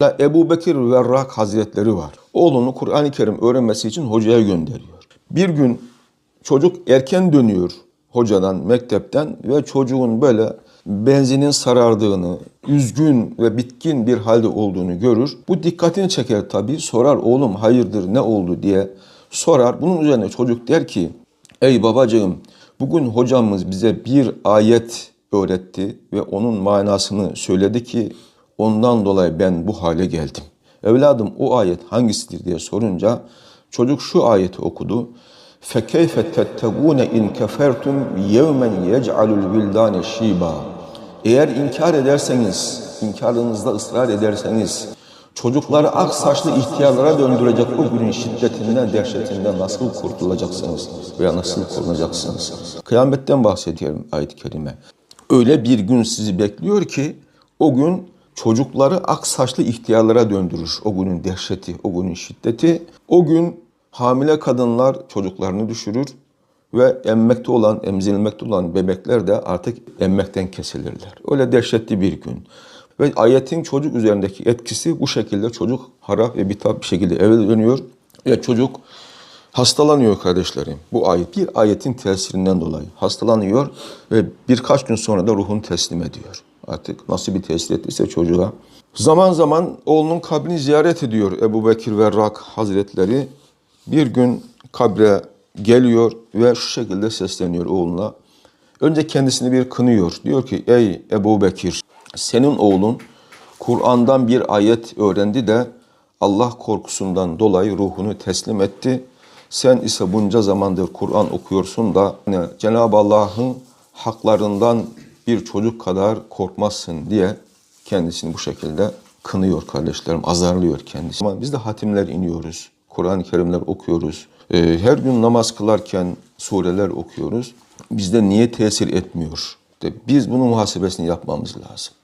Da Ebu Bekir Verrak Hazretleri var. Oğlunu Kur'an-ı Kerim öğrenmesi için hocaya gönderiyor. Bir gün çocuk erken dönüyor hocadan, mektepten ve çocuğun böyle benzinin sarardığını, üzgün ve bitkin bir halde olduğunu görür. Bu dikkatini çeker tabii. Sorar oğlum hayırdır ne oldu diye sorar. Bunun üzerine çocuk der ki ey babacığım bugün hocamız bize bir ayet öğretti ve onun manasını söyledi ki ondan dolayı ben bu hale geldim. Evladım o ayet hangisidir diye sorunca çocuk şu ayeti okudu. فَكَيْفَ تَتَّقُونَ اِنْ كَفَرْتُمْ يَوْمًا يَجْعَلُ الْوِلْدَانَ شِيبًا Eğer inkar ederseniz, inkarınızda ısrar ederseniz, çocukları ak saçlı ihtiyarlara döndürecek o günün şiddetinden, dehşetinden nasıl kurtulacaksınız veya nasıl korunacaksınız? Kıyametten bahsediyorum ayet-i kerime. Öyle bir gün sizi bekliyor ki o gün çocukları ak saçlı ihtiyarlara döndürür. O günün dehşeti, o günün şiddeti. O gün hamile kadınlar çocuklarını düşürür ve emmekte olan, emzirilmekte olan bebekler de artık emmekten kesilirler. Öyle dehşetli bir gün. Ve ayetin çocuk üzerindeki etkisi bu şekilde çocuk harap ve bitap bir şekilde eve dönüyor. Ve çocuk hastalanıyor kardeşlerim. Bu ayet bir ayetin tesirinden dolayı hastalanıyor ve birkaç gün sonra da ruhunu teslim ediyor. Artık nasıl bir tesir ettiyse çocuğa. Zaman zaman oğlunun kabrini ziyaret ediyor Ebu Bekir Verrak Hazretleri. Bir gün kabre geliyor ve şu şekilde sesleniyor oğluna. Önce kendisini bir kınıyor. Diyor ki ey Ebu Bekir senin oğlun Kur'an'dan bir ayet öğrendi de Allah korkusundan dolayı ruhunu teslim etti. Sen ise bunca zamandır Kur'an okuyorsun da yani Cenab-ı Allah'ın haklarından bir çocuk kadar korkmazsın diye kendisini bu şekilde kınıyor kardeşlerim, azarlıyor kendisi. Ama biz de hatimler iniyoruz, Kur'an-ı Kerimler okuyoruz. Ee, Her gün namaz kılarken sureler okuyoruz. Bizde niye tesir etmiyor? Biz bunun muhasebesini yapmamız lazım.